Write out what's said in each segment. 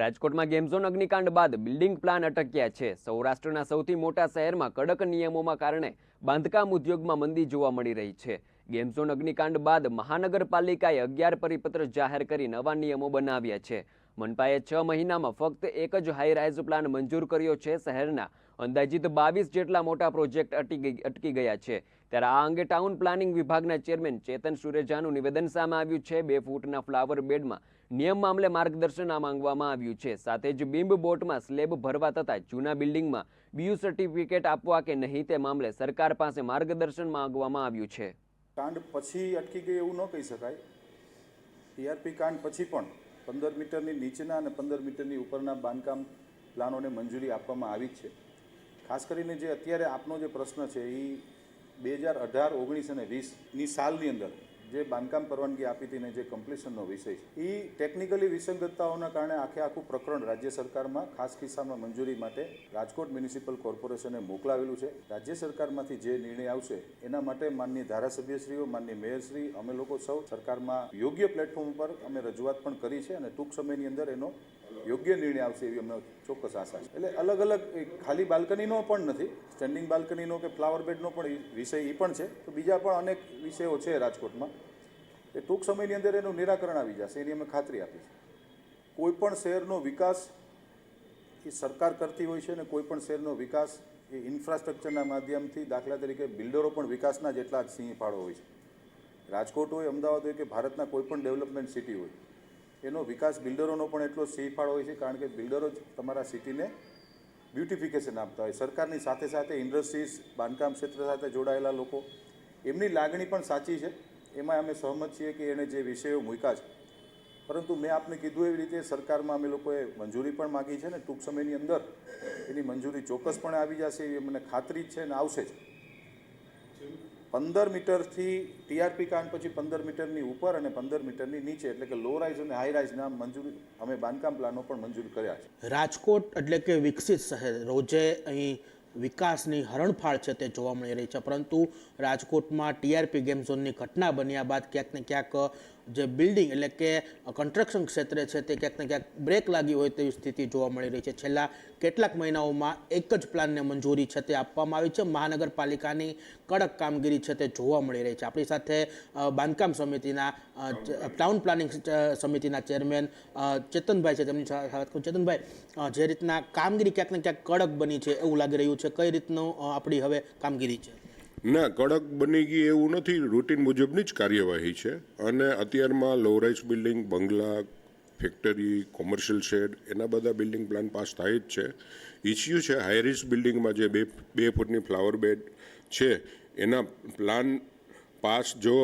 રાજકોટમાં ગેમઝોન અગ્નિકાંડ બાદ building plan અટક્યા છે. સૌરાષ્ટ્રના સૌથી મોટા શહેરમાં કડક નિયમોમાં કારણે બાંધકામ ઉદ્યોગમાં મંદી જોવા મળી રહી છે. ગેમઝોન અગ્નિકાંડ બાદ મહાનગરપાલિકાએ અગિયાર પરિપત્ર જાહેર કરી નવા નિયમો બનાવ્યા છે. મનપાએ છ મહિનામાં ફક્ત એક જ હાઈ રાઇઝ પ્લાન મંજૂર કર્યો છે. શહેરના અંદાજિત બાવીસ જેટલા મોટા પ્રોજેક્ટ અટકી અટકી ગયા છે. ત્યારે આ અંગે ટાઉન પ્લાનિંગ વિભાગના ચેરમેન ચેતન સુરેજાનું નિવેદન સામે આવ્યું છે. બે ફૂટના ફ્લાવર બેડમાં નિયમ મામલે માર્ગદર્શન આ માંગવામાં આવ્યું છે. સાથે જ બિંબ બોટમાં સ્લેબ ભરવા તથા જૂના બિલ્ડિંગમાં બીયુ સર્ટિફિકેટ આપવા કે નહીં તે મામલે સરકાર પાસે માર્ગદર્શન માંગવામાં આવ્યું છે. કાંડ પછી અટકી ગઈ એવું ન કહી શકાય. ટીઆરપી કાંડ પછી પણ પંદર મીટરની નીચેના અને પંદર મીટરની ઉપરના બાંધકામ પ્લાનોને મંજૂરી આપવામાં આવી છે. ખાસ કરીને જે અત્યારે આપનો જે પ્રશ્ન છે એ બે હજાર અઢાર ઓગણીસ અને વીસની સાલની અંદર જે બાંધકામ પરવાનગી આપી હતી ને જે કમ્પ્લીશનનો વિષય છે એ ટેકનિકલી વિસંગતતાઓના કારણે આખે આખું પ્રકરણ રાજ્ય સરકારમાં, ખાસ કિસ્સામાં મંજૂરી માટે રાજકોટ મ્યુનિસિપલ કોર્પોરેશને મોકલાવેલું છે. રાજ્ય સરકારમાંથી જે નિર્ણય આવશે, એના માટે માનની ધારાસભ્યશ્રીઓ માનની મેયરશ્રી, અમે લોકો સૌ સરકારમાં યોગ્ય પ્લેટફોર્મ પર અમે રજૂઆત પણ કરી છે અને ટૂંક સમયની અંદર એનો યોગ્ય નિર્ણય આવશે એવી અમને ચોક્કસ આશા છે. એટલે અલગ અલગ ખાલી બાલ્કનીનો પણ નથી સ્ટેન્ડિંગ બાલ્કનીનો કે ફ્લાવર બેડનો પણ વિષય એ પણ છે. તો બીજા પણ અનેક વિષયો છે રાજકોટમાં. એ ટૂંક સમયની અંદર એનું નિરાકરણ આવી જશે, એની અમે ખાતરી આપી છે કોઈ પણ શહેરનો વિકાસ એ સરકાર કરતી હોય છે અને કોઈ પણ શહેરનો વિકાસ એ ઇન્ફ્રાસ્ટ્રક્ચરના માધ્યમથી દાખલા તરીકે બિલ્ડરો પણ વિકાસના જેટલા જ સિંહ ફાળો હોય છે. રાજકોટ હોય, અમદાવાદ હોય કે ભારતના કોઈ પણ ડેવલપમેન્ટ સિટી હોય, એનો વિકાસ બિલ્ડરોનો પણ એટલો સિંહ ફાળો હોય છે કારણ કે બિલ્ડરો જ તમારા સિટીને બ્યુટિફિકેશન આપતા હોય. સરકારની સાથે સાથે ઇન્ડસ્ટ્રીઝ, બાંધકામ ક્ષેત્ર સાથે જોડાયેલા લોકો, એમની લાગણી પણ સાચી છે. એમાં અમે સહમત છીએ કે એણે જે વિષયો મૂક્યા છે. પરંતુ મેં આપને કીધું એવી રીતે સરકારમાં અમે લોકોએ મંજૂરી પણ માગી છે ને ટૂંક સમયની અંદર એની મંજૂરી ચોક્કસપણે આવી જશે એવી મને ખાતરી છે અને આવશે જ. પંદર મીટરથી ટીઆરપી કાંડ પછી પંદર મીટરની ઉપર અને પંદર મીટરની નીચે એટલે કે લો રાઇઝ અને હાઈ રાઇઝના મંજૂરી અમે બાંધકામ પ્લાનો પણ મંજૂર કર્યા છે. રાજકોટ એટલે કે વિકસિત શહેર રોજે અહીં વિકાસની હરણફાળ છે તે જોવા મળી રહી છે. પરંતુ રાજકોટમાં ટીઆરપી ગેમ ઝોનની ઘટના બન્યા બાદ ક્યાંક ને ક્યાંક જે બિલ્ડિંગ એટલે કે કન્સ્ટ્રક્શન ક્ષેત્રે છે તે ક્યાંક ને ક્યાંક બ્રેક લાગી હોય તેવી સ્થિતિ જોવા મળી રહી છે. છેલ્લા કેટલાક મહિનાઓમાં એક જ પ્લાનને મંજૂરી છે તે આપવામાં આવી છે. મહાનગરપાલિકાની કડક કામગીરી છે તે જોવા મળી રહી છે. આપણી સાથે બાંધકામ સમિતિના ટાઉન પ્લાનિંગ સમિતિના ચેરમેન ચેતનભાઈ છે. તેમની સાથે ચેતનભાઈ જે રીતના કામગીરી ક્યાંક ને ક્યાંક કડક બની છે એવું લાગી રહ્યું છે. કઈ રીતનું આપણી હવે કામગીરી છે? ના, કડક બની ગઈ એવું નથી. રૂટીન મુજબની જ કાર્યવાહી છે. અને અત્યારમાં લો રાઇઝ બિલ્ડિંગ બંગલા ફેક્ટરી કોમર્શિયલ શેડ એના બધા બિલ્ડિંગ પ્લાન પાસ થાય જ છે. ઇસ્યુ છે હાઈરિસ બિલ્ડિંગમાં જે બે બે ફૂટની ફ્લાવર બેડ છે, એના પ્લાન પાસ જો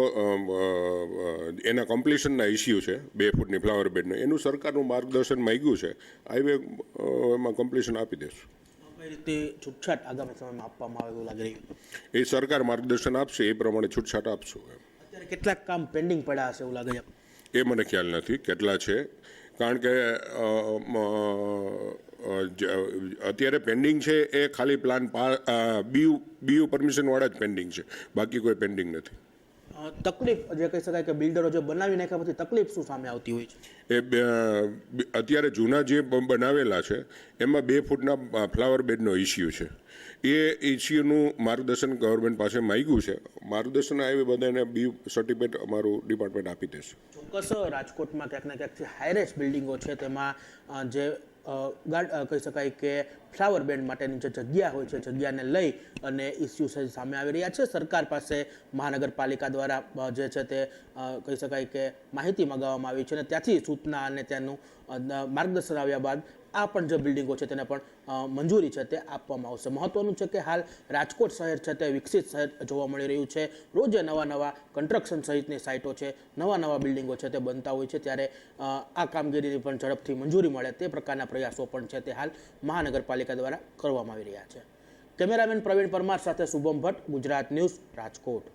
એના કમ્પ્લીશનના ઇસ્યુ છે, બે ફૂટની ફ્લાવર બેડનું એનું સરકારનું માર્ગદર્શન માંગ્યું છે. હાઈવે એમાં કમ્પ્લીશન આપી દેશું. રીતે છૂટછાટ આગામી સમયમાં આપવામાં આવે એવું લાગી રહ્યું? એ સરકાર માર્ગદર્શન આપશે એ પ્રમાણે છૂટછાટ આપશું એમ. અત્યારે કેટલાક કામ પેન્ડિંગ પડ્યા હશે એવું લાગે છે? એ મને ખ્યાલ નથી કેટલા છે. કારણ કે અત્યારે પેન્ડિંગ છે એ ખાલી પ્લાન પા બીયુ બીયુ પરમિશનવાળા જ પેન્ડિંગ છે. બાકી કોઈ પેન્ડિંગ નથી. તકલીફ જે કહી શકાય કે બિલ્ડરો જે બનાવી નાખ્યા પછી તકલીફ શું સામે આવતી હોય છે? એ અત્યારે જૂના જે બનાવેલા છે એમાં બે ફૂટના ફ્લાવર બેડનો ઇસ્યુ છે. એ ઇસ્યુનું માર્ગદર્શન ગવર્મેન્ટ પાસે માગ્યું છે. માર્ગદર્શન આવી બધાને બી સર્ટિફિકેટ અમારું ડિપાર્ટમેન્ટ આપી દેશે. ચોક્કસ રાજકોટમાં ક્યાંક ને ક્યાંક હાઈરેસ્ટ બિલ્ડિંગો છે તેમાં જે ગાર્ડ કહી શકાય કે ફ્લાવર બેન્ડ માટેની જે જગ્યા હોય છે, જગ્યાને લઈ અને ઇસ્યુ સામે આવી રહ્યા છે. સરકાર પાસે મહાનગરપાલિકા દ્વારા જે છે તે કહી શકાય કે માહિતી મગાવવામાં આવી છે અને ત્યાંથી સૂચના અને ત્યાંનું માર્ગદર્શન આવ્યા બાદ આ પણ જે બિલ્ડિંગો છે તેને પણ મંજૂરી છે તે આપવામાં આવશે. મહત્વનું છે કે હાલ રાજકોટ શહેર છે તે વિકસિત શહેર જોવા મળી રહ્યું છે. રોજે નવા નવા કન્સ્ટ્રક્શન સહિતની સાઇટો છે, નવા નવા બિલ્ડિંગો છે તે બનતા હોય છે ત્યારે આ કામગીરીની પણ ઝડપથી મંજૂરી મળે તે પ્રકારના પ્રયાસો પણ છે તે હાલ મહાનગરપાલિકા દ્વારા કરવામાં આવી રહ્યા છે. કેમેરામેન પ્રવીણ પરમાર સાથે શુભમ ભટ્ટ, ગુજરાત ન્યૂઝ, રાજકોટ.